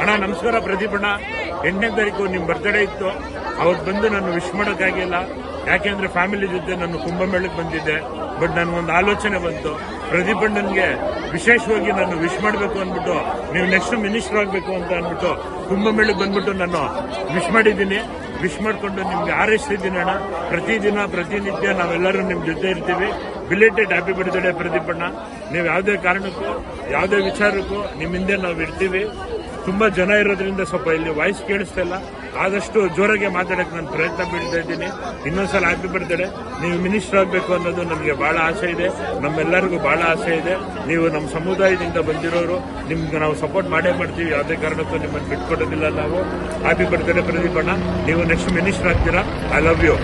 ಅಣ್ಣ ನಮಸ್ಕಾರ ಪ್ರದೀಪಣ್ಣ ಎಂಟನೇ ತಾರೀಕು ನಿಮ್ ಬರ್ತ್ಡೇ ಇತ್ತು. ಅವತ್ತು ಬಂದು ನಾನು ವಿಶ್ ಮಾಡೋಕ್ಕಾಗಿಲ್ಲ. ಯಾಕೆಂದ್ರೆ ಫ್ಯಾಮಿಲಿ ಜೊತೆ ನಾನು ಕುಂಭಮೇಳಕ್ಕೆ ಬಂದಿದ್ದೆ ಬಟ್ ನನಗೊಂದು ಆಲೋಚನೆ ಬಂತು. ಪ್ರದೀಪ್ ಅಣ್ಣನ್ಗೆ ವಿಶೇಷವಾಗಿ ನಾನು ವಿಶ್ ಮಾಡಬೇಕು ಅಂದ್ಬಿಟ್ಟು, ನೀವು ನೆಕ್ಸ್ಟ್ ಮಿನಿಸ್ಟರ್ ಆಗಬೇಕು ಅಂತ ಅಂದ್ಬಿಟ್ಟು ಕುಂಭಮೇಳಕ್ಕೆ ಬಂದ್ಬಿಟ್ಟು ನಾನು ವಿಶ್ ಮಾಡಿದ್ದೀನಿ. ವಿಶ್ ಮಾಡಿಕೊಂಡು ನಿಮ್ಗೆ ಆರೈಸ್ತಿದ್ದೀನಿ ಅಣ್ಣ. ಪ್ರತಿದಿನ, ಪ್ರತಿನಿತ್ಯ ನಾವೆಲ್ಲರೂ ನಿಮ್ಮ ಜೊತೆ ಇರ್ತೀವಿ. ಬಿಲೇಟೆಡ್ ಹ್ಯಾಪಿ ಬರ್ತ್ಡೇ ಪ್ರದೀಪ್ ನೀವು ಯಾವುದೇ ಕಾರಣಕ್ಕೂ, ಯಾವುದೇ ವಿಚಾರಕ್ಕೂ ನಿಮ್ಮ ಹಿಂದೆ ನಾವು ಇರ್ತೀವಿ ತುಂಬಾ ಜನ ಇರೋದ್ರಿಂದ ಸ್ವಲ್ಪ ಇಲ್ಲಿ ವಾಯ್ಸ್ ಕೇಳಿಸ್ತಾ ಇಲ್ಲ. ಆದಷ್ಟು ಜೋರಾಗಿ ಮಾತಾಡಕ್ಕೆ ನಾನು ಪ್ರಯತ್ನ ಬೀಳ್ತಾ ಇದ್ದೀನಿ. ಇನ್ನೊಂದ್ಸಲ ಹ್ಯಾಪಿ ಬರ್ತ್ಡೇ ನೀವು ಮಿನಿಸ್ಟರ್ ಆಗಬೇಕು ಅನ್ನೋದು ನಮಗೆ ಬಹಳ ಆಸೆ ಇದೆ. ನಮ್ಮೆಲ್ಲರಿಗೂ ಬಹಳ ಆಸೆ ಇದೆ. ನೀವು ನಮ್ಮ ಸಮುದಾಯದಿಂದ ಬಂದಿರೋರು, ನಿಮ್ಗೆ ನಾವು ಸಪೋರ್ಟ್ ಮಾಡೇ ಮಾಡ್ತೀವಿ. ಯಾವುದೇ ಕಾರಣಕ್ಕೂ ನಿಮ್ಮನ್ನು ಬಿಟ್ಕೊಡೋದಿಲ್ಲ ನಾವು. ಹ್ಯಾಪಿ ಬರ್ತ್ಡೇ ಪ್ರದೀಪಣ್ಣ ನೀವು ನೆಕ್ಸ್ಟ್ ಮಿನಿಸ್ಟರ್ ಆಗ್ತೀರಾ? I love you